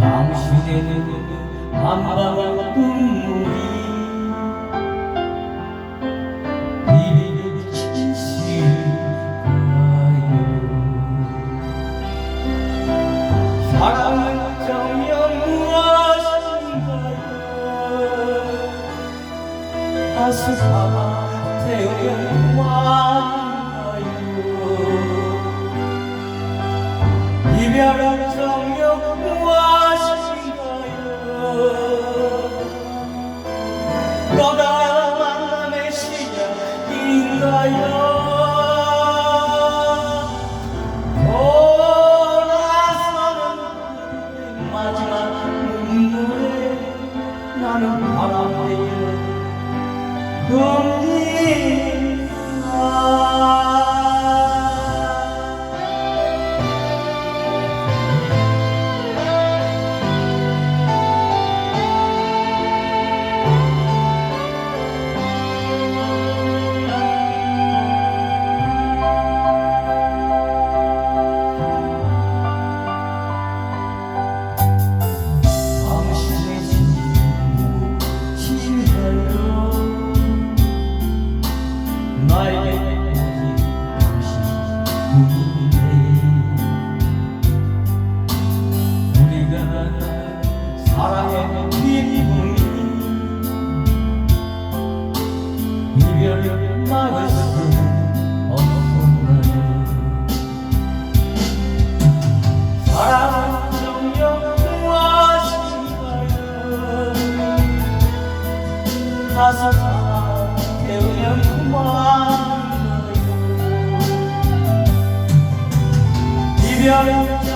내는 한방울 눈물이 이리 치실까요? 사랑은 정녕 무엇인가요? 아스파 태우는 와 나는 바람 나에게 오직 당신뿐인데 우리가 사랑의 기쁨이 이별을 막을 수 없었나요 사랑은 정녕 무엇인가요 가슴 이